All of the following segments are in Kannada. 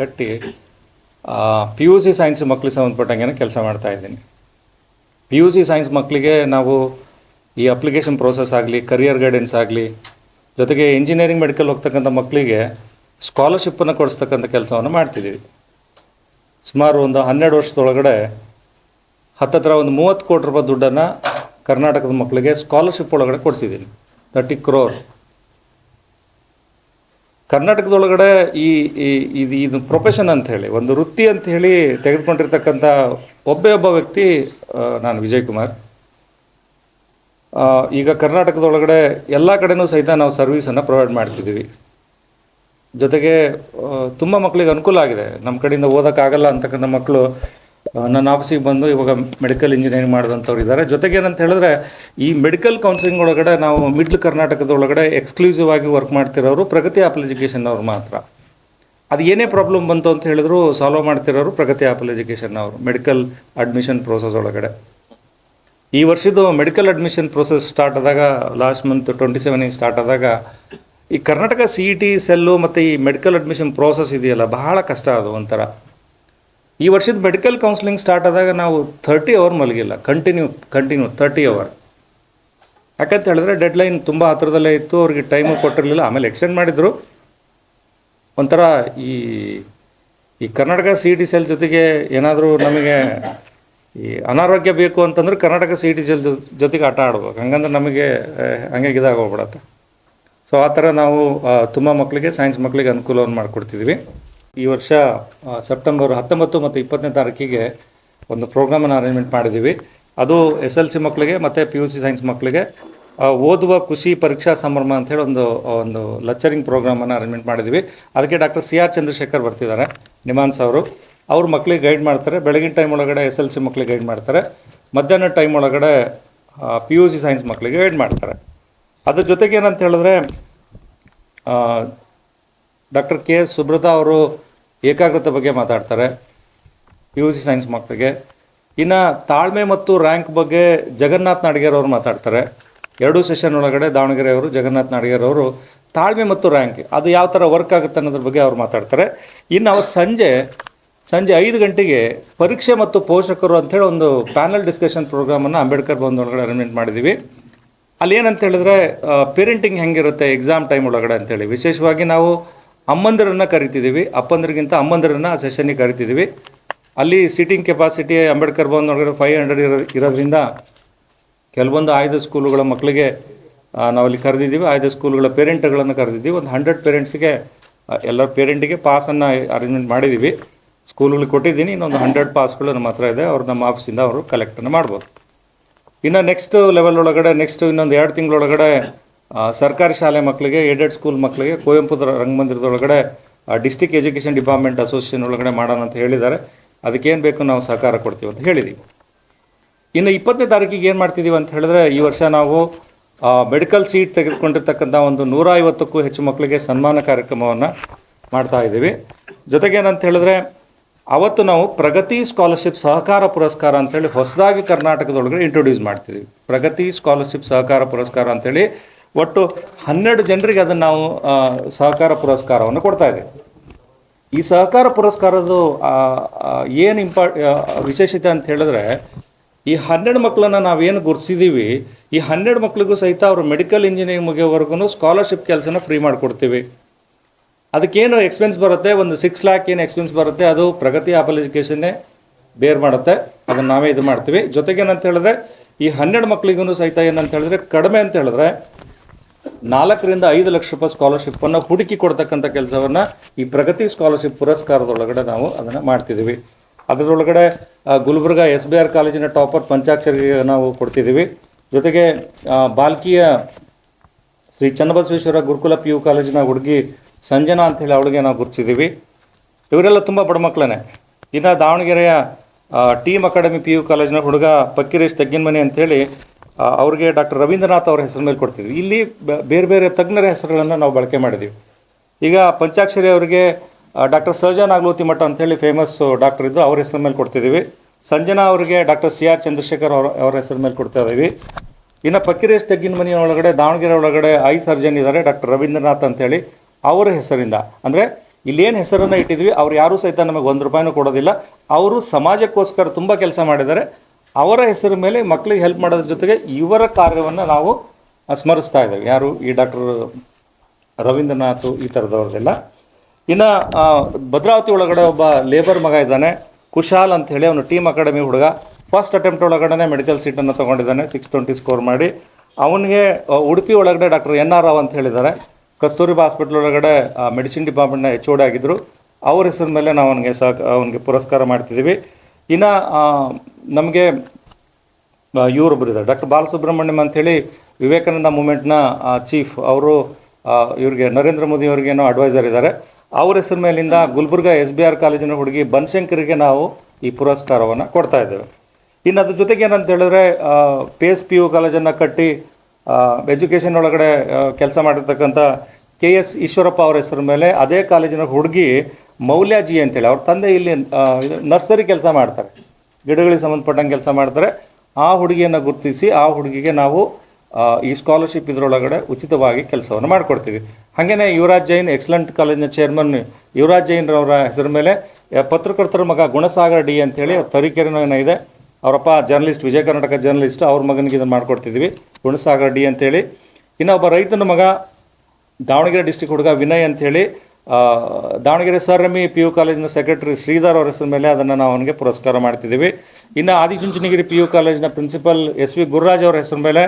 ಕಟ್ಟಿ ಪಿ ಯು ಸಿ ಸೈನ್ಸ್ ಮಕ್ಳಿಗೆ ಸಂಬಂಧಪಟ್ಟಂಗೆ ಕೆಲಸ ಮಾಡ್ತಾ ಇದ್ದೀನಿ. ಪಿ ಯು ಸಿ ಸೈನ್ಸ್ ಮಕ್ಕಳಿಗೆ ನಾವು ಈ ಅಪ್ಲಿಕೇಶನ್ ಪ್ರೋಸೆಸ್ ಆಗಲಿ ಕರಿಯರ್ ಗೈಡೆನ್ಸ್ ಆಗಲಿ, ಜೊತೆಗೆ ಇಂಜಿನಿಯರಿಂಗ್ ಮೆಡಿಕಲ್ ಹೋಗ್ತಕ್ಕಂಥ ಮಕ್ಕಳಿಗೆ ಸ್ಕಾಲರ್ಶಿಪ್ಪನ್ನು ಕೊಡಿಸ್ತಕ್ಕಂಥ ಕೆಲಸವನ್ನು ಮಾಡ್ತಿದ್ದೀವಿ ಸುಮಾರು ಒಂದು ಹನ್ನೆರಡು ವರ್ಷದೊಳಗಡೆ ಹತ್ತತ್ರ ಒಂದು ಮೂವತ್ತು ಕೋಟಿ ರೂಪಾಯಿ ದುಡ್ಡನ್ನು ಕರ್ನಾಟಕದ ಮಕ್ಕಳಿಗೆ ಸ್ಕಾಲರ್ಶಿಪ್ ಒಳಗಡೆ ಕೊಡಿಸಿದ್ದೀನಿ ತರ್ಟಿ ಕ್ರೋರ್ ಕರ್ನಾಟಕದೊಳಗಡೆ ಈ ಇದು ಇದು ಪ್ರೊಫೆಷನ್ ಅಂತ ಹೇಳಿ, ಒಂದು ವೃತ್ತಿ ಅಂತ ಹೇಳಿ ತೆಗೆದುಕೊಂಡಿರ್ತಕ್ಕಂಥ ಒಬ್ಬೇ ಒಬ್ಬ ವ್ಯಕ್ತಿ ನಾನು ವಿಜಯ್ ಕುಮಾರ್ ಈಗ ಕರ್ನಾಟಕದೊಳಗಡೆ ಎಲ್ಲ ಕಡೆನೂ ಸಹಿತ ನಾವು ಸರ್ವಿಸನ್ನು ಪ್ರೊವೈಡ್ ಮಾಡ್ತಿದ್ದೀವಿ. ಜೊತೆಗೆ ತುಂಬ ಮಕ್ಕಳಿಗೆ ಅನುಕೂಲ ಆಗಿದೆ. ನಮ್ಮ ಕಡೆಯಿಂದ ಓದೋಕ್ಕಾಗಲ್ಲ ಅಂತಕ್ಕಂಥ ಮಕ್ಕಳು ನನ್ನ ಆಫೀಸಿಗೆ ಬಂದು ಇವಾಗ ಮೆಡಿಕಲ್ ಇಂಜಿನಿಯರಿಂಗ್ ಮಾಡಿದಂಥವ್ರು ಇದ್ದಾರೆ. ಜೊತೆಗೆ ಏನಂತ ಹೇಳಿದ್ರೆ, ಈ ಮೆಡಿಕಲ್ ಕೌನ್ಸಿಲಿಂಗ್ ಒಳಗಡೆ ನಾವು ಮಿಡ್ಲ್ ಕರ್ನಾಟಕದೊಳಗಡೆ ಎಕ್ಸ್ಕ್ಲೂಸಿವ್ ಆಗಿ ವರ್ಕ್ ಮಾಡ್ತಿರೋರು ಪ್ರಗತಿ ಆಪಲ್ ಎಜುಕೇಷನ್ ಅವ್ರು ಮಾತ್ರ. ಅದು ಏನೇ ಪ್ರಾಬ್ಲಮ್ ಬಂತು ಅಂತ ಹೇಳಿದ್ರು ಸಾಲ್ವ್ ಮಾಡ್ತಿರೋರು ಪ್ರಗತಿ ಆಪಲ್ ಎಜುಕೇಷನ್ ಅವರು ಮೆಡಿಕಲ್ ಅಡ್ಮಿಷನ್ ಪ್ರೋಸೆಸ್ ಒಳಗಡೆ. ಈ ವರ್ಷದ್ದು ಮೆಡಿಕಲ್ ಅಡ್ಮಿಷನ್ ಪ್ರೋಸೆಸ್ ಸ್ಟಾರ್ಟ್ ಆದಾಗ ಲಾಸ್ಟ್ ಮಂತ್ ಟ್ವೆಂಟಿ ಸೆವೆನಿಗೆ ಸ್ಟಾರ್ಟ್ ಆದಾಗ, ಈ Karnataka C E T cell ಮತ್ತು ಈ ಮೆಡಿಕಲ್ ಅಡ್ಮಿಷನ್ ಪ್ರೋಸೆಸ್ ಇದೆಯಲ್ಲ, ಬಹಳ ಕಷ್ಟ ಅದು ಒಂಥರ. ಈ ವರ್ಷದ ಮೆಡಿಕಲ್ ಕೌನ್ಸಿಲಿಂಗ್ ಸ್ಟಾರ್ಟ್ ಆದಾಗ ನಾವು ಥರ್ಟಿ ಅವರ್ ಮಲಗಿಲ್ಲ. ಕಂಟಿನ್ಯೂ ಕಂಟಿನ್ಯೂ ತರ್ಟಿ ಅವರ್ ಯಾಕಂತ ಹೇಳಿದ್ರೆ ಡೆಡ್ಲೈನ್ ತುಂಬ ಹತ್ರದಲ್ಲೇ ಇತ್ತು. ಅವ್ರಿಗೆ ಟೈಮು ಕೊಟ್ಟಿರಲಿಲ್ಲ. ಆಮೇಲೆ ಎಕ್ಸ್ಟೆಂಡ್ ಮಾಡಿದರು. ಒಂಥರ ಈ ಈ Karnataka C T C cell ಜೊತೆಗೆ ಏನಾದರೂ ನಮಗೆ ಈ ಅನಾರೋಗ್ಯ ಬೇಕು ಅಂತಂದ್ರೆ Karnataka C T T cell ಜೊತೆಗೆ ಆಟ ಆಡ್ಬೇಕು. ಹಂಗಂದ್ರೆ ನಮಗೆ ಹಂಗೆ ಇದಾಗೋಗ್ಬಿಡತ್ತೆ ಸೊ ಆ ಥರ ನಾವು ತುಂಬ ಮಕ್ಕಳಿಗೆ ಸೈನ್ಸ್ ಮಕ್ಕಳಿಗೆ ಅನುಕೂಲವನ್ನು ಮಾಡಿಕೊಡ್ತಿದ್ವಿ. ಈ ವರ್ಷ ಸೆಪ್ಟೆಂಬರ್ ಹತ್ತೊಂಬತ್ತು ಮತ್ತು ಇಪ್ಪತ್ತನೇ ತಾರೀಕಿಗೆ ಒಂದು ಪ್ರೋಗ್ರಾಮನ್ನು ಅರೇಂಜ್ಮೆಂಟ್ ಮಾಡಿದ್ದೀವಿ. ಅದು ಎಸ್ ಎಲ್ ಸಿ ಮಕ್ಕಳಿಗೆ ಮತ್ತು ಪಿ ಯು ಸಿ ಸೈನ್ಸ್ ಮಕ್ಕಳಿಗೆ ಓದುವ ಖುಷಿ ಪರೀಕ್ಷಾ ಸಂಭ್ರಮ ಅಂತೇಳಿ ಒಂದು ಒಂದು ಲೆಕ್ಚರಿಂಗ್ ಪ್ರೋಗ್ರಾಮನ್ನು ಅರೇಂಜ್ಮೆಂಟ್ ಮಾಡಿದ್ದೀವಿ. ಅದಕ್ಕೆ ಡಾಕ್ಟರ್ ಸಿ ಆರ್ ಚಂದ್ರಶೇಖರ್ ಬರ್ತಿದ್ದಾರೆ, ನಿಮಾನ್ಸ್ ಅವರು. ಅವ್ರ ಮಕ್ಕಳಿಗೆ ಗೈಡ್ ಮಾಡ್ತಾರೆ, ಬೆಳಗಿನ ಟೈಮ್ ಒಳಗಡೆ ಎಸ್ ಎಲ್ ಸಿ ಮಕ್ಕಳಿಗೆ ಗೈಡ್ ಮಾಡ್ತಾರೆ, ಮಧ್ಯಾಹ್ನ ಟೈಮ್ ಒಳಗಡೆ ಪಿ ಯು ಸಿ ಸೈನ್ಸ್ ಮಕ್ಕಳಿಗೆ ಗೈಡ್ ಮಾಡ್ತಾರೆ. ಅದ್ರ ಜೊತೆಗೆ ಏನಂತ ಹೇಳಿದ್ರೆ ಡಾಕ್ಟರ್ ಕೆ ಎಸ್ ಸುಬ್ರತಾ ಅವರು ಏಕಾಗ್ರತೆ ಬಗ್ಗೆ ಮಾತಾಡ್ತಾರೆ ಪಿ ಯು ಸಿ ಸೈನ್ಸ್ ಮಕ್ಕಳಿಗೆ. ಇನ್ನು ತಾಳ್ಮೆ ಮತ್ತು ರ್ಯಾಂಕ್ ಬಗ್ಗೆ ಜಗನ್ನಾಥ್ ನಾಡಿಗೇರ್ ಅವರು ಮಾತಾಡ್ತಾರೆ. ಎರಡೂ ಸೆಷನ್ ಒಳಗಡೆ ದಾವಣಗೆರೆ ಅವರು ಜಗನ್ನಾಥ್ ನಾಡಿಗೇರ್ ಅವರು ತಾಳ್ಮೆ ಮತ್ತು ರ್ಯಾಂಕ್ ಅದು ಯಾವ ಥರ ವರ್ಕ್ ಆಗುತ್ತೆ ಅನ್ನೋದ್ರ ಬಗ್ಗೆ ಅವ್ರು ಮಾತಾಡ್ತಾರೆ. ಇನ್ನು ಅವತ್ತು ಸಂಜೆ ಸಂಜೆ ಐದು ಗಂಟೆಗೆ ಪರೀಕ್ಷೆ ಮತ್ತು ಪೋಷಕರು ಅಂಥೇಳಿ ಒಂದು ಪ್ಯಾನಲ್ ಡಿಸ್ಕಷನ್ ಪ್ರೋಗ್ರಾಮನ್ನು ಅಂಬೇಡ್ಕರ್ ಭವನ ಒಳಗಡೆ ಅರೇಂಜ್ಮೆಂಟ್ ಮಾಡಿದ್ದೀವಿ ಅಲ್ಲಿ ಏನಂತ ಹೇಳಿದ್ರೆ ಪೇರೆಂಟಿಂಗ್ ಹೆಂಗಿರುತ್ತೆ ಎಕ್ಸಾಮ್ ಟೈಮ್ ಒಳಗಡೆ ಅಂತೇಳಿ ವಿಶೇಷವಾಗಿ ನಾವು ಅಮ್ಮಂದಿರನ್ನು ಕರಿತಿದ್ದೀವಿ, ಅಪ್ಪಂದರಿಗಿಂತ ಅಮ್ಮಂದಿರನ್ನು ಆ ಕರಿತಿದ್ದೀವಿ. ಅಲ್ಲಿ ಸೀಟಿಂಗ್ ಕೆಪಾಸಿಟಿ ಅಂಬೇಡ್ಕರ್ ಭವನ ಒಳಗಡೆ ಫೈವ್ ಹಂಡ್ರೆಡ್ ಇರೋ, ಇರೋದ್ರಿಂದ ಕೆಲವೊಂದು ಆಯ್ದ ಸ್ಕೂಲುಗಳ ಮಕ್ಕಳಿಗೆ ನಾವು ನಾವಲ್ಲಿ ಕರೆದಿದ್ದೀವಿ. ಆಯ್ದ ಸ್ಕೂಲುಗಳ ಪೇರೆಂಟ್ಗಳನ್ನು ಕರೆದಿದ್ದೀವಿ. ಒಂದು ಹಂಡ್ರೆಡ್ ಪೇರೆಂಟ್ಸ್ಗೆ ಎಲ್ಲ ಪೇರೆಂಟಿಗೆ ಪಾಸನ್ನು ಅರೇಂಜ್ಮೆಂಟ್ ಮಾಡಿದ್ದೀವಿ. ಸ್ಕೂಲ್ಗಳಿಗೆ ಕೊಟ್ಟಿದ್ದೀನಿ. ಇನ್ನೊಂದು ಹಂಡ್ರೆಡ್ ಪಾಸ್ಗಳು ನಮ್ಮ ಹತ್ರ ಇದೆ. ಅವ್ರು ನಮ್ಮ ಆಫೀಸಿಂದ ಅವರು ಕಲೆಕ್ಟನ್ನು ಮಾಡ್ಬೋದು. ಇನ್ನು ನೆಕ್ಸ್ಟ್ ಲೆವೆಲ್ ಒಳಗಡೆ ನೆಕ್ಸ್ಟ್ ಇನ್ನೊಂದು ಎರಡು ತಿಂಗಳೊಳಗಡೆ ಸರ್ಕಾರಿ ಶಾಲೆ ಮಕ್ಕಳಿಗೆ ಏಡೆಡ್ ಸ್ಕೂಲ್ ಮಕ್ಕಳಿಗೆ ಕುವೆಂಪು ರಂಗಮಂದಿರದೊಳಗಡೆ ಡಿಸ್ಟಿಕ್ ಎಜುಕೇಷನ್ ಡಿಪಾರ್ಟ್ಮೆಂಟ್ ಅಸೋಸಿಯೇಷನ್ ಒಳಗಡೆ ಮಾಡೋಣ ಅಂತ ಹೇಳಿದ್ದಾರೆ. ಅದಕ್ಕೇನು ಬೇಕು ನಾವು ಸಹಕಾರ ಕೊಡ್ತೀವಿ ಅಂತ ಹೇಳಿದ್ದೀವಿ ಇನ್ನು ಇಪ್ಪತ್ತನೇ ತಾರೀಕಿಗೆ ಏನು ಮಾಡ್ತಿದ್ದೀವಿ ಅಂತ ಹೇಳಿದ್ರೆ, ಈ ವರ್ಷ ನಾವು ಮೆಡಿಕಲ್ ಸೀಟ್ ತೆಗೆದುಕೊಂಡಿರ್ತಕ್ಕಂಥ ಒಂದು ನೂರ ಐವತ್ತಕ್ಕೂ ಹೆಚ್ಚು ಮಕ್ಕಳಿಗೆ ಸನ್ಮಾನ ಕಾರ್ಯಕ್ರಮವನ್ನು ಮಾಡ್ತಾ ಇದ್ದೀವಿ. ಜೊತೆಗೆ ಏನಂತ ಹೇಳಿದ್ರೆ, ಅವತ್ತು ನಾವು ಪ್ರಗತಿ ಸ್ಕಾಲರ್ಶಿಪ್ ಸಹಕಾರ ಪುರಸ್ಕಾರ ಅಂತೇಳಿ ಹೊಸದಾಗಿ ಕರ್ನಾಟಕದೊಳಗಡೆ ಇಂಟ್ರೊಡ್ಯೂಸ್ ಮಾಡ್ತಿದ್ದೀವಿ ಪ್ರಗತಿ ಸ್ಕಾಲರ್ಶಿಪ್ ಸಹಕಾರ ಪುರಸ್ಕಾರ ಅಂತೇಳಿ ಒಟ್ಟು ಹನ್ನೆರಡು ಜನರಿಗೆ ಅದನ್ನು ನಾವು ಸಹಕಾರ ಪುರಸ್ಕಾರವನ್ನು ಕೊಡ್ತಾ ಇದ್ದೀವಿ. ಈ ಸಹಕಾರ ಪುರಸ್ಕಾರದ ಏನು ಇಂಪಾ ವಿಶೇಷತೆ ಅಂತ ಹೇಳಿದ್ರೆ, ಈ ಹನ್ನೆರಡು ಮಕ್ಕಳನ್ನು ನಾವೇನು ಗುರುತಿಸಿದ್ದೀವಿ ಈ ಹನ್ನೆರಡು ಮಕ್ಕಳಿಗೂ ಸಹಿತ ಅವರು ಮೆಡಿಕಲ್ ಇಂಜಿನಿಯರಿಂಗ್ ಮುಗಿಯೋವರೆಗೂ ಸ್ಕಾಲರ್ಶಿಪ್ ಕೆಲಸನ ಫ್ರೀ ಮಾಡಿಕೊಡ್ತೀವಿ. ಅದಕ್ಕೇನು ಎಕ್ಸ್ಪೆನ್ಸ್ ಬರುತ್ತೆ? ಒಂದು ಸಿಕ್ಸ್ ಲ್ಯಾಕ್ ಏನು ಎಕ್ಸ್ಪೆನ್ಸ್ ಬರುತ್ತೆ? ಅದು ಪ್ರಗತಿ ಆಪಲ್ ಎಜುಕೇಷನ್ನೇ ಬೇರ್ ಮಾಡುತ್ತೆ. ಅದನ್ನು ನಾವೇ ಇದು ಮಾಡ್ತೀವಿ. ಜೊತೆಗೆ ಏನಂತ ಹೇಳಿದ್ರೆ, ಈ ಹನ್ನೆರಡು ಮಕ್ಕಳಿಗೂ ಸಹಿತ ಏನಂತ ಹೇಳಿದ್ರೆ, ಕಡಿಮೆ ಅಂತ ಹೇಳಿದ್ರೆ ನಾಲ್ಕರಿಂದ ಐದು ಲಕ್ಷ ರೂಪಾಯಿ ಸ್ಕಾಲರ್ಶಿಪ್ ಅನ್ನು ಹುಡುಕಿ ಕೊಡ್ತಕ್ಕಂಥ ಕೆಲಸವನ್ನ ಈ ಪ್ರಗತಿ ಸ್ಕಾಲರ್ಶಿಪ್ ಪುರಸ್ಕಾರದೊಳಗಡೆ ನಾವು ಅದನ್ನ ಮಾಡ್ತಿದ್ದೀವಿ ಅದರೊಳಗಡೆ ಗುಲ್ಬರ್ಗ ಎಸ್ ಬಿ ಆರ್ ಕಾಲೇಜಿನ ಟಾಪರ್ ಪಂಚಾಕ್ಷರಿಗೆ ನಾವು ಕೊಡ್ತಿದ್ದೀವಿ ಜೊತೆಗೆ ಬಾಲ್ಕಿಯ ಶ್ರೀ ಚನ್ನಬಸವೇಶ್ವರ ಗುರುಕುಲ ಪಿ ಯು ಕಾಲೇಜಿನ ಹುಡುಗಿ ಸಂಜನಾ ಅಂತ ಹೇಳಿ ಅವಳಿಗೆ ನಾವು ಗುರುತಿಸಿದ್ದೀವಿ ಇವರೆಲ್ಲ ತುಂಬ ಬಡ ಮಕ್ಕಳೇ ಇನ್ನು ದಾವಣಗೆರೆಯ ಟೀಮ್ ಅಕಾಡೆಮಿ ಪಿ ಯು ಕಾಲೇಜಿನ ಹುಡುಗ ಪಕ್ಕಿರೇಶ್ ಅಂತೇಳಿ ಆ, ಅವ್ರಿಗೆ ಡಾಕ್ಟರ್ ರವೀಂದ್ರನಾಥ್ ಅವರ ಹೆಸರಿನಲ್ಲಿ ಮೇಲೆ ಕೊಡ್ತಿದ್ವಿ. ಇಲ್ಲಿ ಬೇರೆ ಬೇರೆ ತಜ್ಞರ ಹೆಸರುಗಳನ್ನು ನಾವು ಬಳಕೆ ಮಾಡಿದ್ದೀವಿ ಈಗ ಪಂಚಾಕ್ಷರಿ ಅವರಿಗೆ ಡಾಕ್ಟರ್ ಸಹಜಾ ನಾಗಲೋತಿ ಮಠ ಅಂತೇಳಿ ಫೇಮಸ್ ಡಾಕ್ಟರ್ ಇದ್ದರು ಅವ್ರ ಹೆಸರ ಮೇಲೆ ಕೊಡ್ತಿದ್ದೀವಿ ಸಂಜನಾ ಅವರಿಗೆ ಡಾಕ್ಟರ್ ಸಿ ಆರ್ ಚಂದ್ರಶೇಖರ್ ಅವರ ಅವರ ಹೆಸರ ಮೇಲೆ ಕೊಡ್ತಾ ಇದ್ದೀವಿ ಇನ್ನು ಪಕ್ಕಿರೇಶ್ ತೆಗ್ಗಿನ ಮನೆಯ ಒಳಗಡೆ, ದಾವಣಗೆರೆ ಒಳಗಡೆ ಐ ಸರ್ಜನ್ ಇದ್ದಾರೆ ಡಾಕ್ಟರ್ ರವೀಂದ್ರನಾಥ್ ಅಂತೇಳಿ ಅವರ ಹೆಸರಿಂದ. ಅಂದರೆ ಇಲ್ಲೇನು ಹೆಸರನ್ನು ಇಟ್ಟಿದ್ವಿ, ಅವ್ರು ಯಾರೂ ಸಹಿತ ನಮಗೆ ಒಂದು ರೂಪಾಯಿನೂ ಕೊಡೋದಿಲ್ಲ. ಅವರು ಸಮಾಜಕ್ಕೋಸ್ಕರ ತುಂಬ ಕೆಲಸ ಮಾಡಿದ್ದಾರೆ. ಅವರ ಹೆಸರ ಮೇಲೆ ಮಕ್ಕಳಿಗೆ ಹೆಲ್ಪ್ ಮಾಡೋದ್ರ ಜೊತೆಗೆ ಇವರ ಕಾರ್ಯವನ್ನು ನಾವು ಸ್ಮರಿಸ್ತಾ ಇದ್ದೇವೆ. ಯಾರು? ಈ ಡಾಕ್ಟರ್ ರವೀಂದ್ರನಾಥ್ ಈ ಥರದವ್ರದ್ದೆಲ್ಲ ಇನ್ನು ಭದ್ರಾವತಿ ಒಳಗಡೆ ಒಬ್ಬ ಲೇಬರ್ ಮಗ ಇದ್ದಾನೆ, ಕುಶಾಲ್ ಅಂತ ಹೇಳಿ ಅವನು ಟೀಮ್ ಅಕಾಡೆಮಿ ಹುಡುಗ. ಫಸ್ಟ್ ಅಟೆಂಪ್ಟ್ ಒಳಗಡೆ ಮೆಡಿಕಲ್ ಸೀಟನ್ನು ತೊಗೊಂಡಿದ್ದಾನೆ ಸಿಕ್ಸ್ ಟ್ವೆಂಟಿ ಸ್ಕೋರ್ ಮಾಡಿ. ಅವನಿಗೆ ಉಡುಪಿ ಒಳಗಡೆ ಡಾಕ್ಟರ್ ಎನ್ ಆರ್ ರಾವ್ ಅಂತ ಹೇಳಿದ್ದಾರೆ. ಕಸ್ತೂರಿಬಾ ಹಾಸ್ಪಿಟ್ಲ್ ಒಳಗಡೆ ಮೆಡಿಸಿನ್ ಡಿಪಾರ್ಟ್ಮೆಂಟ್ನ ಎಚ್ ಓಡಿ ಆಗಿದ್ದರು ಅವ್ರ ಹೆಸರು ಮೇಲೆ ನಾವು ಅವನಿಗೆ ಸಹ ಅವನಿಗೆ ಪುರಸ್ಕಾರ ಮಾಡ್ತಿದ್ದೀವಿ. ಇನ್ನು ನಮಗೆ ಇವರೊಬ್ಬರು ಇದ್ದಾರೆ ಡಾಕ್ಟರ್ ಬಾಲಸುಬ್ರಹ್ಮಣ್ಯಂ ಅಂಥೇಳಿ ವಿವೇಕಾನಂದ ಮೂಮೆಂಟ್ನ ಚೀಫ್ ಅವರು ಇವ್ರಿಗೆ, ನರೇಂದ್ರ ಮೋದಿ ಅವ್ರಿಗೇನೋ ಅಡ್ವೈಸರ್ ಇದ್ದಾರೆ ಅವ್ರ ಹೆಸರು ಮೇಲಿಂದ ಗುಲ್ಬರ್ಗ ಎಸ್ ಬಿ ಆರ್ ಕಾಲೇಜಿನ ಹುಡುಗಿ ಬನಶಂಕರಿಗೆ ನಾವು ಈ ಪುರಸ್ಕಾರವನ್ನು ಕೊಡ್ತಾ ಇದ್ದೇವೆ. ಇನ್ನು ಅದ್ರ ಜೊತೆಗೆ ಏನಂತ ಹೇಳಿದ್ರೆ ಪಿ ಎಸ್ ಪಿ ಯು ಕಾಲೇಜನ್ನು ಕಟ್ಟಿ ಎಜುಕೇಷನ್ ಒಳಗಡೆ ಕೆಲಸ ಮಾಡಿರ್ತಕ್ಕಂಥ ಕೆ ಎಸ್ ಈಶ್ವರಪ್ಪ ಅವರ ಹೆಸರು ಮೇಲೆ ಅದೇ ಕಾಲೇಜಿನ ಹುಡುಗಿ ಮೌಲ್ಯಾಜಿ ಅಂತೇಳಿ ಅವ್ರ ತಂದೆ ಇಲ್ಲಿ ನರ್ಸರಿ ಕೆಲಸ ಮಾಡ್ತಾರೆ. ಗಿಡಗಳಿಗೆ ಸಂಬಂಧಪಟ್ಟಂಗೆ ಕೆಲಸ ಮಾಡ್ತಾರೆ. ಆ ಹುಡುಗಿಯನ್ನು ಗುರುತಿಸಿ ಆ ಹುಡುಗಿಗೆ ನಾವು ಈ ಸ್ಕಾಲರ್ಶಿಪ್ ಇದರೊಳಗಡೆ ಉಚಿತವಾಗಿ ಕೆಲಸವನ್ನು ಮಾಡಿಕೊಡ್ತೀವಿ. ಹಾಗೆಯೇ ಯುವರಾಜ್ ಜೈನ್ ಎಕ್ಸಲೆಂಟ್ ಕಾಲೇಜಿನ ಚೇರ್ಮನ್ ಯುವರಾಜ್ ಜೈನ್ರವರ ಹೆಸರು ಮೇಲೆ ಪತ್ರಕರ್ತರ ಮಗ ಗುಣಸಾಗರ ಡಿ ಅಂತೇಳಿ ತರೀಕೆರೆನ ಇದೆ. ಅವರಪ್ಪ ಜರ್ನಲಿಸ್ಟ್ ವಿಜಯ ಕರ್ನಾಟಕ ಜರ್ನಲಿಸ್ಟ್ ಅವ್ರ ಮಗನಿಗೆ ಇದನ್ನು ಮಾಡಿಕೊಡ್ತಿದ್ವಿ ಗುಣಸಾಗರ ಡಿ ಅಂತೇಳಿ. ಇನ್ನೊಬ್ಬ ರೈತನ ಮಗ ದಾವಣಗೆರೆ ಡಿಸ್ಟಿಕ್ ಹುಡುಗ ವಿನಯ್ ಅಂತೇಳಿ ಆ, Davanagere sir M P U ಕಾಲೇಜಿನ ಸೆಕ್ರೆಟರಿ ಶ್ರೀಧರ್ ಅವರ ಹೆಸರು ಮೇಲೆ ಅದನ್ನು ನಾವು ಅವನಿಗೆ ಪುರಸ್ಕಾರ ಮಾಡ್ತಿದ್ದೀವಿ. ಇನ್ನು ಆದಿಚುಂಚನಗಿರಿ ಪಿ ಯು ಕಾಲೇಜಿನ ಪ್ರಿನ್ಸಿಪಲ್ ಎಸ್ ವಿ ಗುರುರಾಜ್ ಅವರ ಹೆಸರು ಮೇಲೆ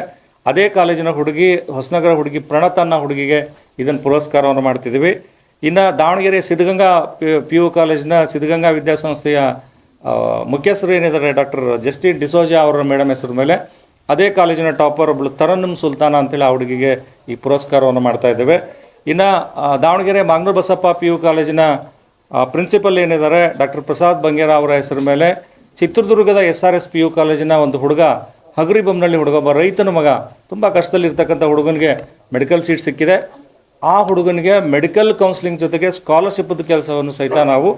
ಅದೇ ಕಾಲೇಜಿನ ಹುಡುಗಿ, ಹೊಸನಗರ ಹುಡುಗಿ ಪ್ರಣತ್ ಅನ್ನೋ ಹುಡುಗಿಗೆ ಇದನ್ನು ಪುರಸ್ಕಾರವನ್ನು ಮಾಡ್ತಿದ್ದೀವಿ. ಇನ್ನು ದಾವಣಗೆರೆ ಸಿದ್ಧಗಂಗಾ ಪಿ ಯು ಕಾಲೇಜಿನ ಸಿದ್ಧಗಂಗಾ ವಿದ್ಯಾಸಂಸ್ಥೆಯ ಮುಖ್ಯಸ್ಥರು ಏನಿದ್ದಾರೆ ಡಾಕ್ಟರ್ ಜಸ್ಟಿ ಡಿಸೋಜಾ ಅವರ ಮೇಡಮ್ ಹೆಸರು ಮೇಲೆ ಅದೇ ಕಾಲೇಜಿನ ಟಾಪರ್ ಒಬ್ಬಳು ತರನ್ನಂ ಸುಲ್ತಾನ ಅಂತೇಳಿ ಆ ಹುಡುಗಿಗೆ ಈ ಪುರಸ್ಕಾರವನ್ನು ಮಾಡ್ತಾ ಇದ್ದೇವೆ. ಇನ್ನು ದಾವಣಗೆರೆ ಮಾಗ್ನೂರ್ ಬಸಪ್ಪ ಪಿ ಯು ಕಾಲೇಜಿನ ಪ್ರಿನ್ಸಿಪಲ್ ಏನಿದ್ದಾರೆ, ಡಾಕ್ಟರ್ ಪ್ರಸಾದ್ ಬಂಗೇರ ಅವರ ಹೆಸರು ಮೇಲೆ ಚಿತ್ರದುರ್ಗದ S R S P U ಕಾಲೇಜಿನ ಒಂದು ಹುಡುಗ ಹಗರಿ ಬೊಮ್ಮನಳ್ಳಿ ಹುಡುಗ ಒಬ್ಬ ರೈತನ ಮಗ, ತುಂಬ ಕಷ್ಟದಲ್ಲಿರ್ತಕ್ಕಂಥ ಹುಡುಗನಿಗೆ ಮೆಡಿಕಲ್ ಸೀಟ್ ಸಿಕ್ಕಿದೆ. ಆ ಹುಡುಗನಿಗೆ ಮೆಡಿಕಲ್ ಕೌನ್ಸಿಲಿಂಗ್ ಜೊತೆಗೆ ಸ್ಕಾಲರ್ಶಿಪ್ದು ಕೆಲಸವನ್ನು ಸಹಿತ ನಾವು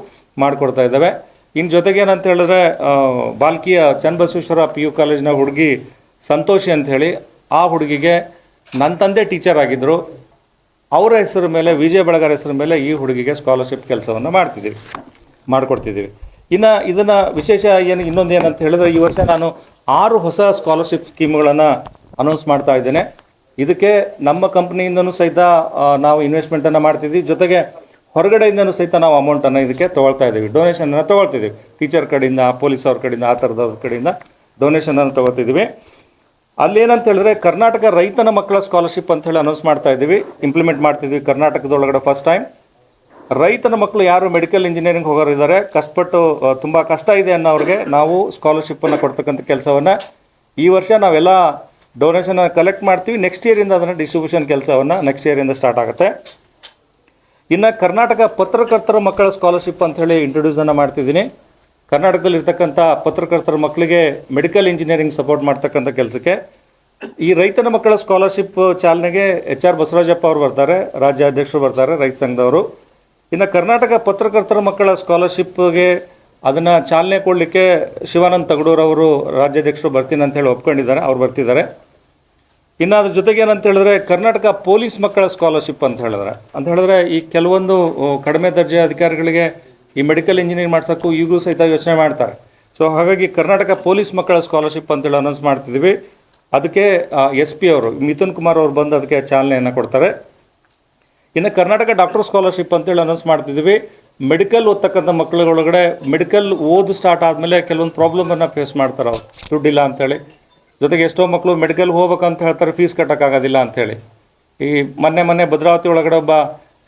ಮಾಡಿಕೊಡ್ತಾ ಇದ್ದೇವೆ. ಇನ್ನು ಜೊತೆಗೆ ಏನಂತ ಹೇಳಿದ್ರೆ ಬಾಲ್ಕಿಯ ಚನ್ನಬಸವೇಶ್ವರ ಪಿ ಯು ಕಾಲೇಜಿನ ಹುಡುಗಿ ಸಂತೋಷಿ ಅಂತ ಹೇಳಿ ಆ ಹುಡುಗಿಗೆ ನನ್ನ ತಂದೆ ಟೀಚರ್ ಆಗಿದ್ದರು ಅವರ ಹೆಸರು ಮೇಲೆ, ವಿಜಯ ಬಳಗಾರ ಹೆಸರು ಮೇಲೆ ಈ ಹುಡುಗಿಗೆ ಸ್ಕಾಲರ್ಶಿಪ್ ಕೆಲಸವನ್ನು ಮಾಡ್ತಿದ್ದೀವಿ, ಮಾಡಿಕೊಡ್ತಿದ್ದೀವಿ. ಇನ್ನು ಇದನ್ನು ವಿಶೇಷ ಏನು ಇನ್ನೊಂದು ಏನಂತ ಹೇಳಿದ್ರೆ, ಈ ವರ್ಷ ನಾನು ಆರು ಹೊಸ ಸ್ಕಾಲರ್ಶಿಪ್ ಸ್ಕೀಮ್ಗಳನ್ನು ಅನೌನ್ಸ್ ಮಾಡ್ತಾ ಇದ್ದೇನೆ. ಇದಕ್ಕೆ ನಮ್ಮ ಕಂಪ್ನಿಯಿಂದನೂ ಸಹಿತ ನಾವು ಇನ್ವೆಸ್ಟ್ಮೆಂಟನ್ನು ಮಾಡ್ತಿದ್ದೀವಿ. ಜೊತೆಗೆ ಹೊರಗಡೆಯಿಂದನೂ ಸಹಿತ ನಾವು ಅಮೌಂಟನ್ನು ಇದಕ್ಕೆ ತೊಗೊಳ್ತಾ ಇದ್ದೀವಿ. ಡೊನೇಷನನ್ನು ತೊಗೊಳ್ತಿದ್ದೀವಿ. ಟೀಚರ್ ಕಡೆಯಿಂದ ಪೊಲೀಸ್ ಅವ್ರ ಕಡೆಯಿಂದ, ಆ ಥರದವ್ರ ಕಡೆಯಿಂದ ಡೊನೇಷನನ್ನು ತೊಗೊಳ್ತಿದ್ದೀವಿ. ಅಲ್ಲೇನಂತ ಹೇಳಿದ್ರೆ ಕರ್ನಾಟಕ ರೈತನ ಮಕ್ಕಳ ಸ್ಕಾಲರ್ಶಿಪ್ ಅಂತ ಹೇಳಿ ಅನೌನ್ಸ್ ಮಾಡ್ತಾ ಇದ್ದೀವಿ. ಇಂಪ್ಲಿಮೆಂಟ್ ಮಾಡ್ತಿದ್ವಿ ಕರ್ನಾಟಕದೊಳಗಡೆ ಫಸ್ಟ್ ಟೈಮ್ ರೈತನ ಮಕ್ಕಳು ಯಾರು ಮೆಡಿಕಲ್ ಇಂಜಿನಿಯರಿಂಗ್ ಹೋಗೋರಿದ್ದಾರೆ, ಕಷ್ಟಪಟ್ಟು ತುಂಬ ಕಷ್ಟ ಇದೆ ಅನ್ನೋರಿಗೆ ನಾವು ಸ್ಕಾಲರ್ಶಿಪ್ಪನ್ನು ಕೊಡ್ತಕ್ಕಂಥ ಕೆಲಸವನ್ನು ಈ ವರ್ಷ ನಾವೆಲ್ಲ ಡೊನೇಷನ್ ಕಲೆಕ್ಟ್ ಮಾಡ್ತೀವಿ. ನೆಕ್ಸ್ಟ್ ಇಯರಿಂದ ಅದನ್ನು ಡಿಸ್ಟ್ರಿಬ್ಯೂಷನ್ ಕೆಲಸವನ್ನು ನೆಕ್ಸ್ಟ್ ಇಯರಿಂದ ಸ್ಟಾರ್ಟ್ ಆಗುತ್ತೆ. ಇನ್ನು ಕರ್ನಾಟಕ ಪತ್ರಕರ್ತರ ಮಕ್ಕಳ ಸ್ಕಾಲರ್ಶಿಪ್ ಅಂತ ಹೇಳಿ ಇಂಟ್ರೊಡ್ಯೂಸನ್ನು ಮಾಡ್ತಿದ್ದೀನಿ. ಕರ್ನಾಟಕದಲ್ಲಿ ಇರ್ತಕ್ಕಂಥ ಪತ್ರಕರ್ತರ ಮಕ್ಕಳಿಗೆ ಮೆಡಿಕಲ್ ಇಂಜಿನಿಯರಿಂಗ್ ಸಪೋರ್ಟ್ ಮಾಡ್ತಕ್ಕಂಥ ಕೆಲಸಕ್ಕೆ, ಈ ರೈತನ ಮಕ್ಕಳ ಸ್ಕಾಲರ್ಶಿಪ್ ಚಾಲನೆಗೆ ಎಚ್ ಆರ್ ಬಸವರಾಜಪ್ಪ ಅವರು ಬರ್ತಾರೆ, ರಾಜ್ಯಾಧ್ಯಕ್ಷರು ಬರ್ತಾರೆ, ರೈತ ಸಂಘದವರು. ಇನ್ನು ಕರ್ನಾಟಕ ಪತ್ರಕರ್ತರ ಮಕ್ಕಳ ಸ್ಕಾಲರ್ಶಿಪ್ಗೆ ಅದನ್ನು ಚಾಲನೆ ಕೊಡಲಿಕ್ಕೆ ಶಿವಾನಂದ್ ತಗಡೂರವರು ರಾಜ್ಯಾಧ್ಯಕ್ಷರು ಬರ್ತೀನಿ ಅಂತ ಹೇಳಿ ಒಪ್ಕೊಂಡಿದ್ದಾರೆ, ಅವ್ರು ಬರ್ತಿದ್ದಾರೆ. ಇನ್ನು ಅದ್ರ ಜೊತೆಗೆ ಏನಂತ ಹೇಳಿದ್ರೆ ಕರ್ನಾಟಕ ಪೊಲೀಸ್ ಮಕ್ಕಳ ಸ್ಕಾಲರ್ಶಿಪ್ ಅಂತ ಹೇಳಿದ್ರೆ ಅಂತ ಹೇಳಿದ್ರೆ ಈ ಕೆಲವೊಂದು ಕಡಿಮೆ ದರ್ಜೆ ಅಧಿಕಾರಿಗಳಿಗೆ ಈ ಮೆಡಿಕಲ್ ಇಂಜಿನಿಯರಿಂಗ್ ಮಾಡ್ಸೋಕ್ಕೂ ಈಗಲೂ ಸಹಿತ ಯೋಚನೆ ಮಾಡ್ತಾರೆ. ಸೊ ಹಾಗಾಗಿ ಕರ್ನಾಟಕ ಪೊಲೀಸ್ ಮಕ್ಕಳ ಸ್ಕಾಲರ್ಶಿಪ್ ಅಂತೇಳಿ ಅನೌನ್ಸ್ ಮಾಡ್ತಿದ್ದೀವಿ. ಅದಕ್ಕೆ ಎಸ್ ಪಿ ಅವರು, ಮಿಥುನ್ ಕುಮಾರ್ ಅವರು ಬಂದು ಅದಕ್ಕೆ ಚಾಲನೆಯನ್ನು ಕೊಡ್ತಾರೆ. ಇನ್ನು ಕರ್ನಾಟಕ ಡಾಕ್ಟರ್ ಸ್ಕಾಲರ್ಶಿಪ್ ಅಂತೇಳಿ ಅನೌನ್ಸ್ ಮಾಡ್ತಿದ್ವಿ ಮೆಡಿಕಲ್ ಓದ್ತಕ್ಕಂಥ ಮಕ್ಕಳುಗಳೊಳಗಡೆ ಮೆಡಿಕಲ್ ಓದು ಸ್ಟಾರ್ಟ್ ಆದಮೇಲೆ ಕೆಲವೊಂದು ಪ್ರಾಬ್ಲಮನ್ನು ಫೇಸ್ ಮಾಡ್ತಾರೆ ಅವ್ರು. ದುಡ್ಡಿಲ್ಲ ಅಂತೇಳಿ. ಜೊತೆಗೆ ಎಷ್ಟೋ ಮಕ್ಕಳು ಮೆಡಿಕಲ್ ಹೋಗ್ಬೇಕಂತ ಹೇಳ್ತಾರೆ ಫೀಸ್ ಕಟ್ಟೋಕ್ಕಾಗೋದಿಲ್ಲ ಅಂಥೇಳಿ ಈ ಮೊನ್ನೆ ಮೊನ್ನೆ ಭದ್ರಾವತಿ ಒಳಗಡೆ ಒಬ್ಬ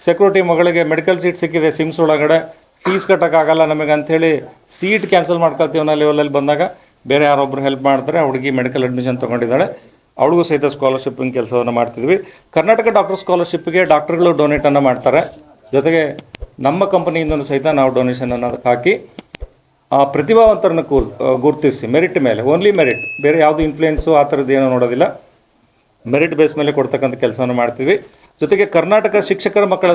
ಸೆಕ್ಯೂರಿಟಿ ಮಗಳಿಗೆ ಮೆಡಿಕಲ್ ಸೀಟ್ ಸಿಕ್ಕಿದೆ ಸಿಮ್ಸ್ ಒಳಗಡೆ. ಫೀಸ್ ಕಟ್ಟೋಕ್ಕಾಗಲ್ಲ ನಮಗೆ ಅಂಥೇಳಿ ಸೀಟ್ ಕ್ಯಾನ್ಸಲ್ ಮಾಡ್ಕೊಳ್ತೀವಿ ಲೆವೆಲಲ್ಲಿ ಬಂದಾಗ ಬೇರೆ ಯಾರೊಬ್ಬರು ಹೆಲ್ಪ್ ಮಾಡ್ತಾರೆ ಆ ಹುಡುಗಿ ಮೆಡಿಕಲ್ ಅಡ್ಮಿಷನ್ ತೊಗೊಂಡಿದ್ದಾಳೆ. ಅವಳಿಗೂ ಸಹಿತ ಸ್ಕಾಲರ್ಶಿಪ್ಪಿನ ಕೆಲಸವನ್ನು ಮಾಡ್ತಿದ್ವಿ. ಕರ್ನಾಟಕ ಡಾಕ್ಟರ್ ಸ್ಕಾಲರ್ಶಿಪ್ಗೆ ಡಾಕ್ಟರ್ಗಳು ಡೊನೇಟನ್ನು ಮಾಡ್ತಾರೆ. ಜೊತೆಗೆ ನಮ್ಮ ಕಂಪನಿಯಿಂದಲೂ ಸಹಿತ ನಾವು ಡೊನೇಷನ್ ಅನ್ನೋದು ಹಾಕಿ ಆ, ಪ್ರತಿಭಾವಂತರನ್ನು ಕೂ ಗುರುತಿಸಿ ಮೆರಿಟ್ ಮೇಲೆ ಓನ್ಲಿ ಮೆರಿಟ್ ಬೇರೆ ಯಾವುದು ಇನ್ಫ್ಲೂಯೆನ್ಸು ಆ ಥರದ್ದು ಏನೂ ನೋಡೋದಿಲ್ಲ. ಮೆರಿಟ್ ಬೇಸ್ ಮೇಲೆ ಕೊಡ್ತಕ್ಕಂಥ ಕೆಲಸವನ್ನು ಮಾಡ್ತೀವಿ ಜೊತೆಗೆ ಕರ್ನಾಟಕ ಶಿಕ್ಷಕರ ಮಕ್ಕಳ